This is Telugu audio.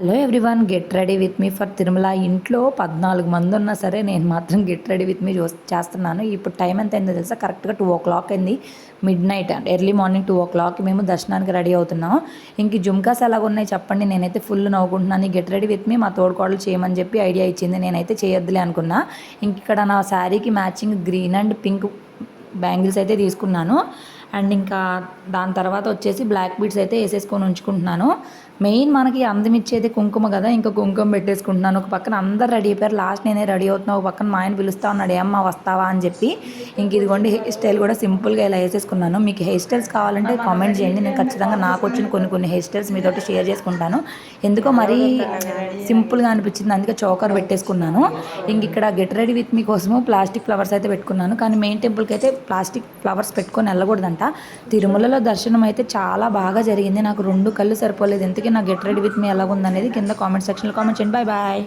Hello everyone get ready with me for Tirumala ఇంట్లో పద్నాలుగు మంది ఉన్నా సరే నేను మాత్రం గెట్ రెడీ విత్ మీ చేస్తున్నాను. ఇప్పుడు టైం ఎంత అయిందో తెలుసా? కరెక్ట్గా టూ ఓ క్లాక్ అయింది. Midnight and early morning two o'clock మేము దర్శనానికి రెడీ అవుతున్నాం. ఇంక జుమ్కాస్ ఎలా ఉన్నాయి చెప్పండి. నేనైతే ఫుల్ నవ్వుకుంటున్నాను. గెట్ రెడీ విత్ మీ మా తోడుకోడలు చేయమని చెప్పి ఐడియా ఇచ్చింది. నేనైతే చేయొద్దులే అనుకున్నా. ఇంక ఇక్కడ నా శారీకి matching green and pink bangles అయితే తీసుకున్నాను. అండ్ ఇంకా దాని తర్వాత వచ్చేసి బ్లాక్ బీడ్స్ అయితే వేసేసుకొని ఉంచుకుంటున్నాను. మెయిన్ మనకి అందం ఇచ్చేది కుంకుమ కదా ఇంకా కుంకుమ పెట్టేసుకుంటున్నాను. ఒక పక్కన అందరు రెడీ అయిపోయారు. లాస్ట్ నేనే రెడీ అవుతున్నా. ఒక పక్కన మా ఆయన పిలుస్తా ఉన్నాడు ఏమ్మా వస్తావా? అని చెప్పి. ఇంక ఇదిగోండి హెయిర్ స్టైల్ కూడా సింపుల్గా ఇలా వేసేసుకున్నాను. మీకు హెయిర్ స్టైల్స్ కావాలంటే కామెంట్ చేయండి. నేను ఖచ్చితంగా నాకు వచ్చిన కొన్ని కొన్ని హెయిర్ స్టైల్స్ మీతో షేర్ చేసుకుంటాను. ఎందుకో మరీ సింపుల్గా అనిపించింది. అందుకే చౌకర్ పెట్టేసుకున్నాను. ఇంక ఇక్కడ గెట్ రెడీ విత్ మీ కోసము ప్లాస్టిక్ ఫ్లవర్స్ అయితే పెట్టుకున్నాను. కానీ మెయిన్ టెంపుల్కి అయితే ప్లాస్టిక్ ఫ్లవర్స్ పెట్టుకొని వెళ్ళకూడదంట. తిరుమలలో దర్శనం అయితే చాలా బాగా జరిగింది. నాకు రెండు కళ్ళు సరిపోలేదు. ఇంతకీ నా గెట్ రెడీ విత్ మీ ఎలాగుందనేది కింద కామెంట్ సెక్షన్లో కామెంట్ చేయండి. Bye bye.